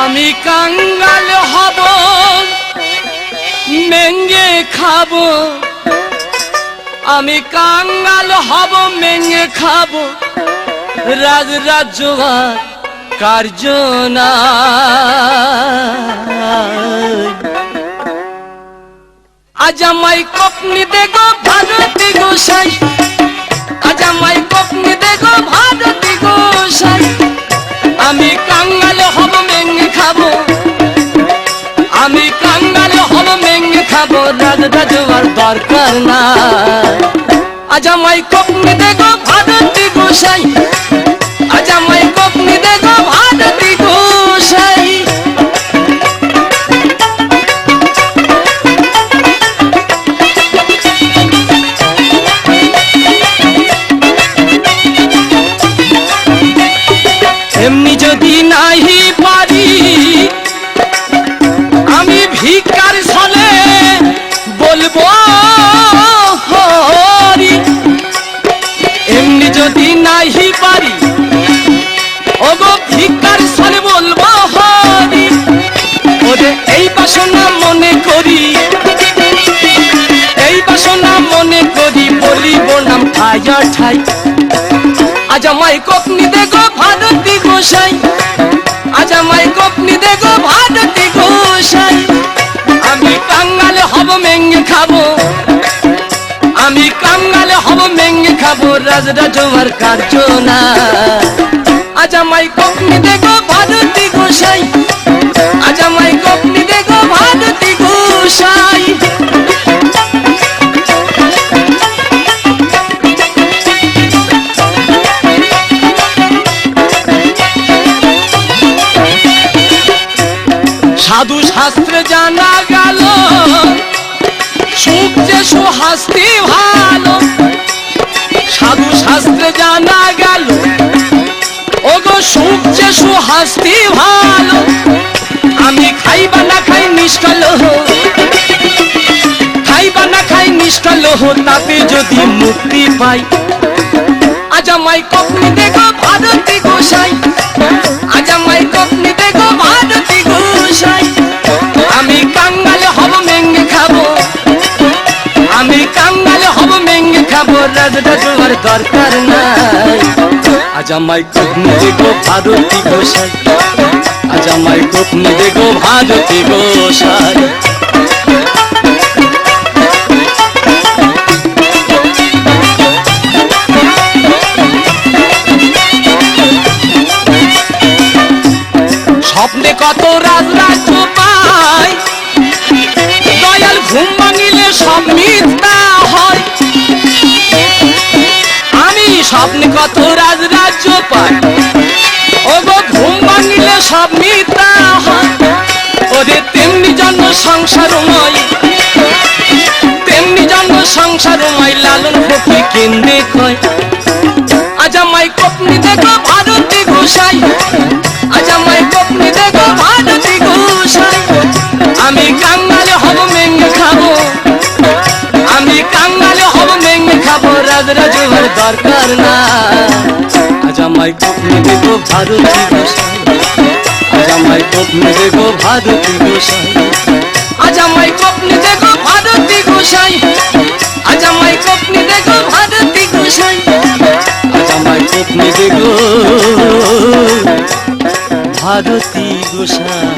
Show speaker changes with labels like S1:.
S1: আমি কাঙ্গাল হব মেঙ্গে খাব। আমি কাঙ্গাল হব মেঙ্গে খাব। রাজ রাজ্য আর কার্য আজ আমায় কপনি দেখো ভারতী গোসাই। আজ আমায় কপনি দেখো গোসাই। আমি কাঙ্গাল হব মেঙ্গে খাব। আমি কাঙ্গাল হব মেঙ্গে খাব। রাজ রাজওয়ার দরকার না আজ আমায় কপনি দেখো এমনি যদি নাহি পারি, আমি ভিকার ছলে বলব, হরি। এমনি যদি নাহি পারি, ওগো ভিকার ছলে বলব, হরি। ওরে এই বাসনা মনে করি, এই বাসনা মনে করি, বলিব নাম ঠাই ঠাই। আজ আমায় কপনি দেখো ভারতী গোসাই। আজ আমায় কপনি দেখো ভারতী গোসাই। আমি কাঙ্গালে হব, মেঙ্গে খাব। আমি কাঙ্গালে হব, মেঙ্গে খাব। রাজরা তোমার কার্য না সাধু শাস্ত্রে জানা গেল, সুখ যে সুহাস্তি ভালো। সাধু শাস্ত্রে জানা গেল, ওগো সুখ যে সুহাস্তি ভালো। আমি খাইবা না খাই নিষ্কাল খাইবা না খাই নিষ্কাল তাতে যদি মুক্তি পাই। আজ আমায় কপনি দেখো ভারতী গোসাই। তোমার দরকার নাই। আজ আমায় কপনি দেখো ভারতী গোসাই। আজ আমায় কপনি দেখো ভারতী গোসাই। স্বপ্নে কত পাই। দয়াল ঘুম ভাঙিলে স্বপ্নে কত রাজ রাজ্য পাই ও গো ঘুম ভাঙিলে সব মিথ্যা হয়। ওরে, তেমনি জন্ম সংসারময় তেমনি জন্ম সংসারময় লালন ফকি কেন্দ্রে কয়। আজ আমায় কপনি দেখো, ভারতী গোসাই। আজ আমায় কপনি দেখো, ভারতী গোসাই। আমি কাঙ্গালে হব মেঙ্গে খাব। আমি কাঙ্গালে রাজুভার দরকার না। আজ আমায় কপনি দেখো ভারতী গোসাই। আজ আমায় কপনি দেখো ভারতী গোসাই। আজ আমায় দেখো ভারতী গোসাই। আজ আমায় দেখো ভারতী গোসাই। আজ আমায় দেখো ভারতী গোসাই।